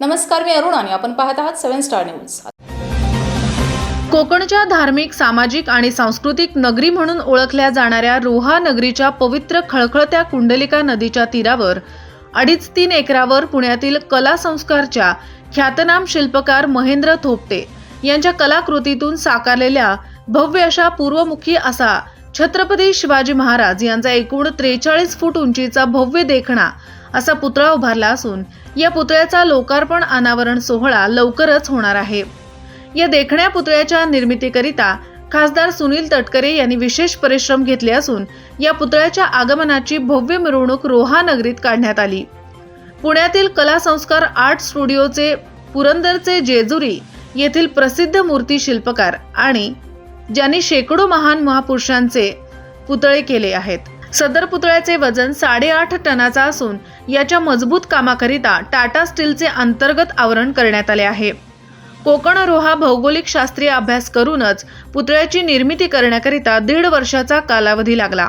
नमस्कार मी अरुण आणि आपण पाहत आहात सेव्हन स्टार न्यूज. कोकणच्या धार्मिक सामाजिक आणि सांस्कृतिक नगरी म्हणून ओळखल्या जाणाऱ्या रोहा नगरीच्या पवित्र खळखळत्या कुंडलिका नदीच्या तीरावर अडीच तीन एकरावर पुण्यातील कला संस्कारच्या ख्यातनाम शिल्पकार महेंद्र थोपटे यांच्या कलाकृतीतून साकारलेल्या भव्य अशा पूर्वमुखी असा छत्रपती शिवाजी महाराज यांचा एकूण त्रेचाळीस फूट उंचीचा भव्य देखणा असा पुतळा उभारला असून या पुतळ्याचा लोकार्पण अनावरण सोहळा लवकरच होणार आहे. या देखण्या पुतळ्याच्या निर्मितीकरिता खासदार सुनील तटकरे यांनी विशेष परिश्रम घेतले असून या पुतळ्याच्या आगमनाची भव्य मिरवणूक रोहा नगरीत काढण्यात आली. पुण्यातील कला संस्कार आर्ट स्टुडिओचे पुरंदरचे जेजुरी येथील प्रसिद्ध मूर्ती शिल्पकार आणि ज्यांनी शेकडो महान महापुरुषांचे पुतळे केले आहेत. सदर पुतळ्याचे वजन साडेआठ टनाचा असून याच्या मजबूत कामाकरिता टाटा स्टीलचे अंतर्गत आवरण करण्यात आले आहे. कोकण रोहा भौगोलिक शास्त्रीय अभ्यास करूनच पुतळ्याची निर्मिती करण्याकरिता दीड वर्षाचा कालावधी लागला.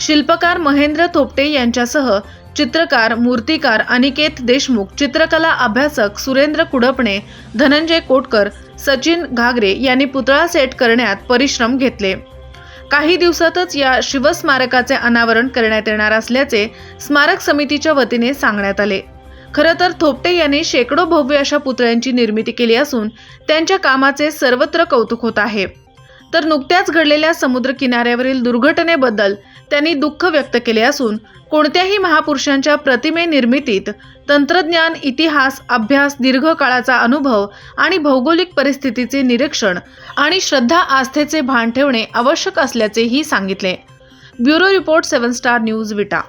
शिल्पकार महेंद्र थोपटे यांच्यासह चित्रकार मूर्तिकार अनिकेत देशमुख चित्रकला अभ्यासक सुरेंद्र कुडपणे धनंजय कोटकर सचिन घागरे यांनी पुतळा सेट करण्यात परिश्रम घेतले. काही दिवसातच या शिवस्मारकाचे अनावरण करण्यात येणार असल्याचे स्मारक समितीच्या वतीने सांगण्यात आले. खरं तर थोपटे यांनी शेकडो भव्य अशा पुतळ्यांची निर्मिती केली असून त्यांच्या कामाचे सर्वत्र कौतुक होत आहे. तर नुकत्याच घडलेल्या समुद्र किनाऱ्यावरील दुर्घटनेबद्दल त्यांनी दुःख व्यक्त केले असून कोणत्याही महापुरुषांच्या प्रतिमे निर्मितीत तंत्रज्ञान इतिहास अभ्यास दीर्घकाळाचा अनुभव आणि भौगोलिक परिस्थितीचे निरीक्षण आणि श्रद्धा आस्थेचे भान ठेवणे आवश्यक असल्याचेही सांगितले. Bureau report seven star news Vita